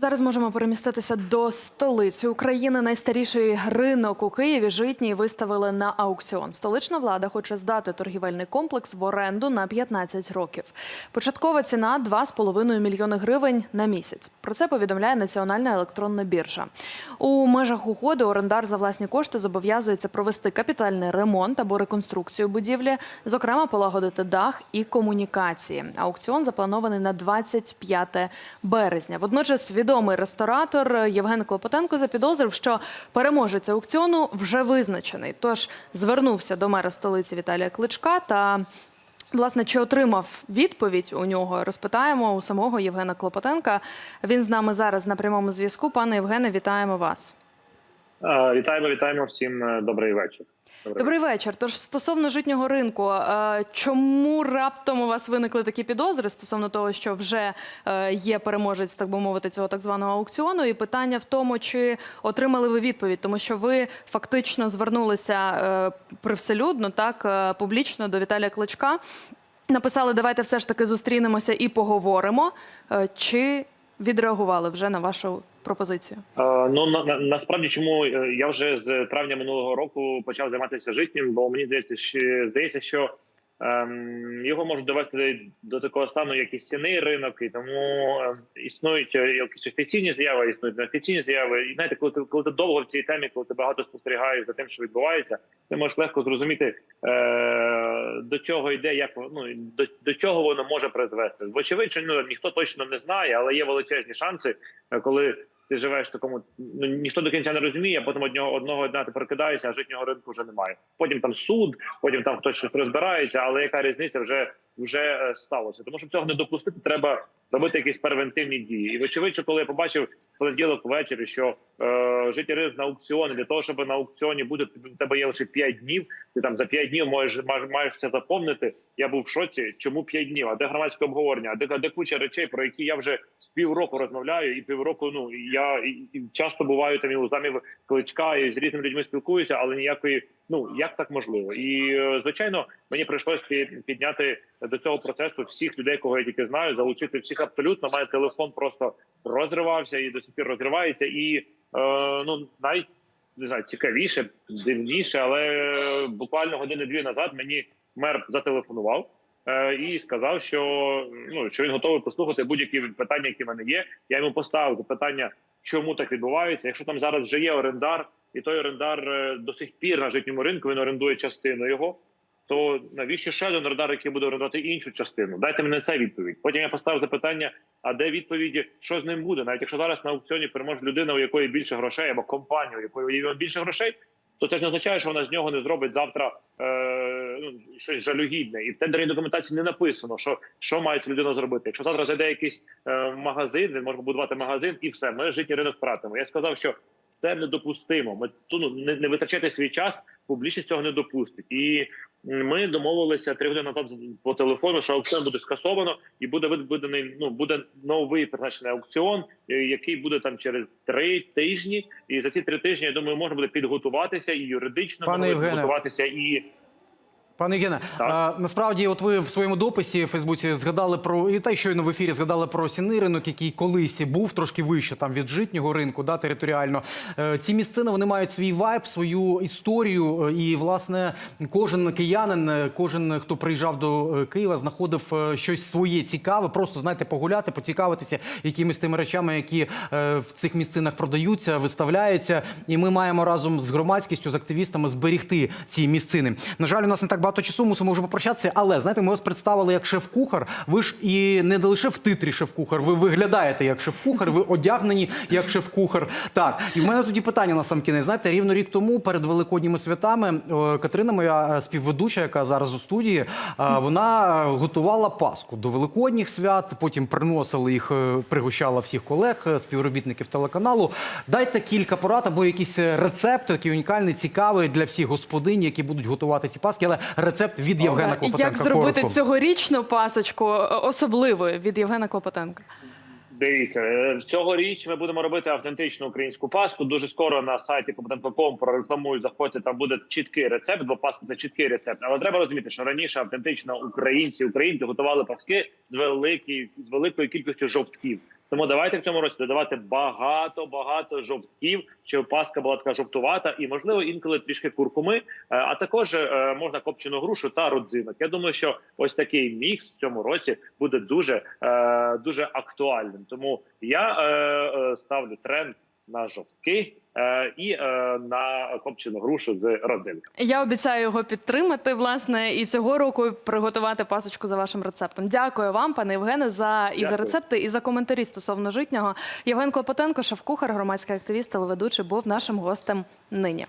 Зараз можемо переміститися до столиці України. Найстаріший ринок у Києві житній виставили на аукціон. Столична влада хоче здати торгівельний комплекс в оренду на 15 років. Початкова ціна 2,5 мільйони гривень на місяць. Про це повідомляє Національна електронна біржа. У межах угоди орендар за власні кошти зобов'язується провести капітальний ремонт або реконструкцію будівлі, зокрема полагодити дах і комунікації. Аукціон запланований на 25 березня. Водночас відомий ресторатор Євген Клопотенко запідозрив, що переможець аукціону вже визначений. Тож звернувся до мера столиці Віталія Кличка та. Власне, чи отримав відповідь у нього? Розпитаємо у самого Євгена Клопотенка. Він з нами зараз на прямому зв'язку. Пане Євгене, вітаємо вас. Е, Вітаємо, вітаємо всім. е, Добрий вечір. Добрий вечір. Тож стосовно житнього ринку, е, чому раптом у вас виникли такі підозри стосовно того, що вже е, є переможець, так би мовити, цього так званого аукціону? І питання в тому, чи отримали ви відповідь, тому що ви фактично звернулися е, привселюдно, так публічно до Віталія Кличка. Написали, давайте все ж таки зустрінемося і поговоримо. Чи відреагували вже на вашу пропозицію? Е, Ну на, на насправді, чому е, я вже з травня минулого року почав займатися житнім, бо мені здається, що здається, що ем, його можуть довести до такого стану, як і стіний ринок, і тому е, існують якісь офіційні заяви, існують неофіційні заяви. І знаєте, коли ти коли ти довго в цій темі, коли ти багато спостерігаєш за тим, що відбувається, ти можеш легко зрозуміти е, до чого йде, як ну до, до чого воно може призвести. Вочевидь, ну ніхто точно не знає, але є величезні шанси, е, коли ти живеш в такому, ну ніхто до кінця не розуміє, а потім одного одного дня ти прокидаєшся, а житнього ринку вже немає. Потім там суд, потім там хтось щось розбирається, але яка різниця вже вже е, сталося. Тому щоб цього не допустити, треба робити якісь превентивні дії. І вочевидь, коли я побачив понеділок ввечері, що е, життя на аукціоні для того, щоб на аукціоні буде в тебе є лише 5 днів. Ти там за 5 днів можеш маєш, це заповнити. Я був в шоці. Чому 5 днів? А де громадське обговорення? А де, де куча речей, про які я вже півроку розмовляю, і півроку ну я і, і часто буваю там і у замів кличка і з різними людьми спілкуюся, але ніякої. Ну як так можливо? І е, звичайно, мені прийшлось підняти до цього процесу всіх людей, кого я тільки знаю, залучити всіх абсолютно. Має телефон просто розривався і до сих пір розривається. І е, ну навіть не знаю, цікавіше, дивніше, але буквально години-дві назад мені мер зателефонував. е, І сказав, що ну що він готовий послухати будь-які питання, які в мене є. Я йому поставив питання, чому так відбувається. Якщо там зараз вже є орендар, і той орендар е, до сих пір на житньому ринку він орендує частину його. То навіщо ще один орендар, який буде орендувати іншу частину? Дайте мені це відповідь. Потім я поставив запитання: а де відповіді, що з ним буде? Навіть якщо зараз на аукціоні переможе людина, у якої більше грошей, або компанія, у якої більше грошей, то це ж не означає, що вона з нього не зробить завтра е, ну, щось жалюгідне. І в тендерній документації не написано, що, що має ця людина зробити. Якщо завтра зайде якийсь е, магазин, він може побудувати магазин, і все, ми життя ринок втратимо. Я сказав, що це недопустимо. Ми ну, не, не витрачайте свій час, публічність цього не допустить. І ми домовилися три години назад по телефону, що аукціон буде скасовано, і буде виданий. Ну буде новий призначений аукціон, е, який буде там через три тижні. І за ці три тижні я думаю, можна буде підготуватися і юридично підготуватися і Пане Євгене, насправді, от ви в своєму дописі в Фейсбуці згадали про і та й щойно в ефірі згадали про сінний ринок, який колись був трошки вище там від житнього ринку, да, територіально. Е, ці місцини вони мають свій вайб, свою історію. е, І власне кожен киянин, е, кожен хто приїжджав до Києва, знаходив щось своє цікаве. Просто знаєте, погуляти, поцікавитися якимись тими речами, які в цих місцинах продаються, виставляються. І ми маємо разом з громадськістю, з активістами зберігти ці місцини. На жаль, у нас не так багато часу, мусимо вже попрощатися. Але знаєте, ми вас представили як шеф-кухар. Ви ж і не лише в титрі шеф-кухар, ви виглядаєте як шеф-кухар, ви одягнені як шеф-кухар. Так, і в мене тоді питання на сам кінець. Знаєте, рівно рік тому перед великодніми святами е, Катерина, моя е, співведуча, яка зараз у студії, е, вона готувала паску до великодніх свят. Потім приносили їх, пригощала всіх колег, співробітників телеканалу. Дайте кілька порад або якийсь е, рецепт, такий унікальний, цікавий для всіх господинь, які будуть готувати ці паски. Але рецепт від Євгена Клопотенка. Як зробити коротко. цьогорічну пасочку е, особливою від Євгена Клопотенка? Дивіться, е, цьогоріч ми будемо робити автентичну українську паску. Дуже скоро на сайті Компетент.com прорекламую, заходьте, там буде чіткий рецепт, бо паска це чіткий рецепт. Але треба розуміти, що раніше автентично українці, українки готували паски з великої з великою кількістю жовтків. Тому давайте в цьому році додавати багато багато жовтків, щоб паска була така жовтувата, і можливо інколи трішки куркуми. Е, А також е, можна копчену грушу та родзинок. Я думаю, що ось такий мікс в цьому році буде дуже е, дуже актуальним. Тому я ставлю тренд на жовтки е, і е, на копчену грушу з родзинками. Я обіцяю його підтримати, власне, і цього року приготувати пасочку за вашим рецептом. Дякую вам, пане Євгене, за і за рецепти, і за коментарі стосовно житнього. Євген Клопотенко, шеф-кухар, громадський активіст, телеведучий, був нашим гостем нині.